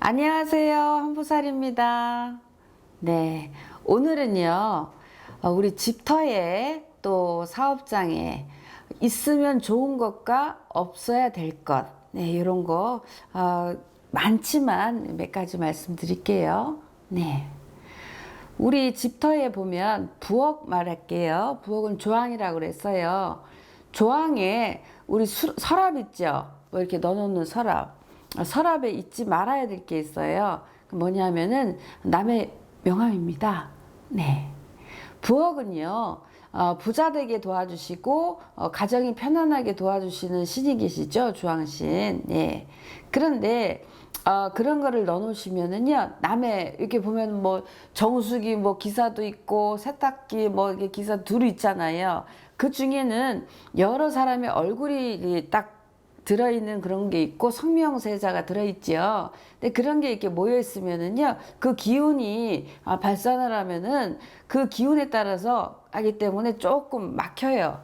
안녕하세요. 한보살입니다. 네. 오늘은요, 어, 우리 집터에 또 사업장에 있으면 좋은 것과 없어야 될 것, 네, 이런 거, 어, 많지만 몇 가지 말씀드릴게요. 네. 우리 집터에 보면 부엌 말할게요. 부엌은 조항이라고 그랬어요. 조항에 우리 수- 서랍 있죠? 뭐 이렇게 넣어놓는 서랍. 아, 서랍에 잊지 말아야 될 게 있어요. 그 뭐냐면은 남의 명함입니다. 네. 부엌은요, 어, 부자 되게 도와주시고, 어, 가정이 편안하게 도와주시는 신이 계시죠? 주황신. 예. 그런데, 어, 그런 거를 넣어놓으시면은요, 남의, 이렇게 보면 뭐, 정수기 뭐 기사도 있고, 세탁기 뭐, 이게 기사 둘이 있잖아요. 그 중에는 여러 사람의 얼굴이 딱 들어있는 그런 게 있고 성명세자가 들어있죠. 근데 그런 게 이렇게 모여 있으면은요, 그 기운이 아, 발산을 하면은 그 기운에 따라서 하기 때문에 조금 막혀요.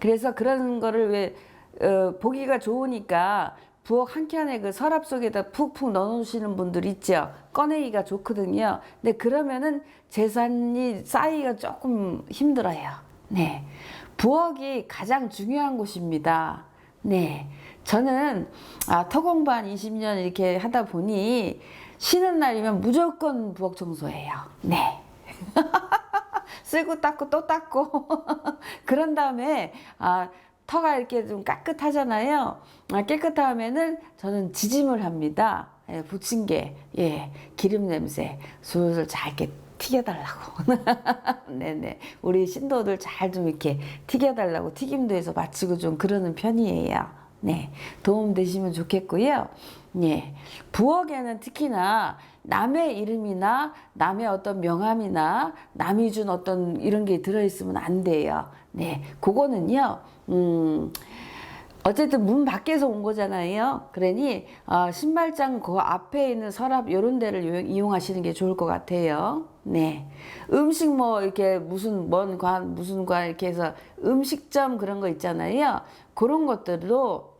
그래서 그런 거를 왜 어, 보기가 좋으니까 부엌 한 켠에 그 서랍 속에다 푹푹 넣어놓으시는 분들 있죠. 꺼내기가 좋거든요. 근데 그러면은 재산이 쌓이기가 조금 힘들어요. 네. 부엌이 가장 중요한 곳입니다. 네. 저는 아, 토공반 20년 이렇게 하다 보니 쉬는 날이면 무조건 부엌 청소해요. 네. 쓰고 닦고 또 닦고 그런 다음에 아 터가 이렇게 좀 깨끗하잖아요. 아, 깨끗하면은 저는 지짐을 합니다. 예, 부침개, 예, 기름 냄새 술술 잘 이렇게 튀겨달라고. 네네. 우리 신도들 잘 좀 이렇게 튀겨달라고 튀김도 해서 마치고 좀 그러는 편이에요. 네. 도움 되시면 좋겠고요. 예. 부엌에는 특히나 남의 이름이나 남의 어떤 명함이나 남이 준 어떤 이런 게 들어있으면 안 돼요. 네. 그거는요, 음, 어쨌든 문 밖에서 온 거잖아요. 그러니 어, 신발장 그 앞에 있는 서랍 요런 데를 요- 이용하시는 게 좋을 것 같아요. 네. 음식 뭐 이렇게 무슨 뭔 관 무슨 관 이렇게 해서 음식점 그런 거 있잖아요. 그런 것들도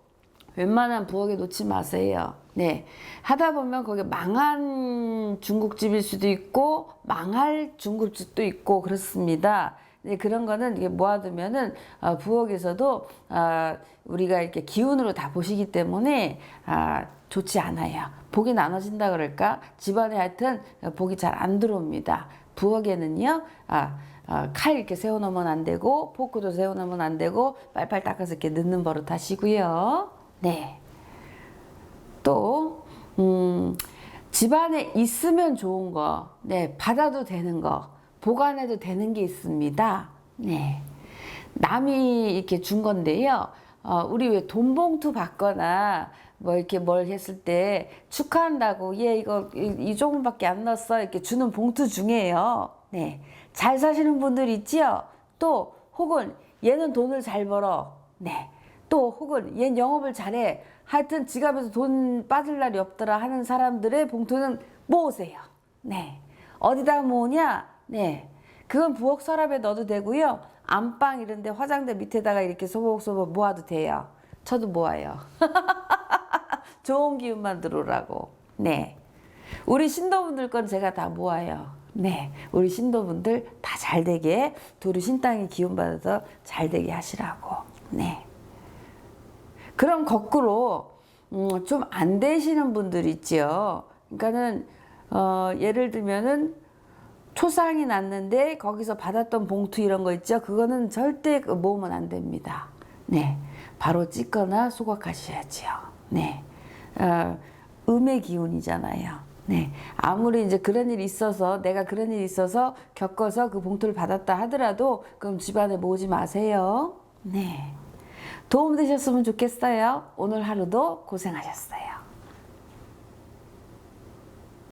웬만한 부엌에 놓지 마세요. 네. 하다 보면 거기 망한 중국집일 수도 있고, 망할 중국집도 있고, 그렇습니다. 네, 그런 거는 모아두면은, 어, 부엌에서도, 아, 우리가 이렇게 기운으로 다 보시기 때문에, 아, 좋지 않아요. 복이 나눠진다 그럴까? 집안에 하여튼 복이 잘 안 들어옵니다. 부엌에는요, 아, 아, 칼 이렇게 세워놓으면 안 되고, 포크도 세워놓으면 안 되고, 빨빨 닦아서 이렇게 넣는 버릇 하시고요. 네. 또, 음, 집안에 있으면 좋은 거, 네, 받아도 되는 거, 보관해도 되는 게 있습니다. 네. 남이 이렇게 준 건데요. 어, 우리 왜 돈 봉투 받거나 뭐 이렇게 뭘 했을 때 축하한다고 얘 이거 이, 이 조금밖에 안 넣었어 이렇게 주는 봉투 중에요. 네. 잘 사시는 분들 있지요. 또 혹은 얘는 돈을 잘 벌어. 네. 또 혹은 얘는 영업을 잘해. 하여튼 지갑에서 돈 빠질 날이 없더라 하는 사람들의 봉투는 모으세요. 네. 어디다 모으냐? 네. 그건 부엌 서랍에 넣어도 되고요. 안방 이런 데 화장대 밑에다가 이렇게 소복소복 모아도 돼요. 저도 모아요. 좋은 기운만 들어오라고. 네. 우리 신도분들 건 제가 다 모아요. 네. 우리 신도분들 다 잘 되게 두루 신땅이 기운 받아서 잘 되게 하시라고. 네. 그럼 거꾸로 음, 좀 안 되시는 분들 있지요. 그러니까는 어, 예를 들면은 초상이 났는데 거기서 받았던 봉투 이런 거 있죠. 그거는 절대 그 모으면 안 됩니다. 네, 바로 찢거나 소각하셔야지요. 네, 어, 음의 기운이잖아요. 네, 아무리 이제 그런 일이 있어서 내가 그런 일이 있어서 겪어서 그 봉투를 받았다 하더라도 그럼 집안에 모으지 마세요. 네. 도움 되셨으면 좋겠어요. 오늘 하루도 고생하셨어요.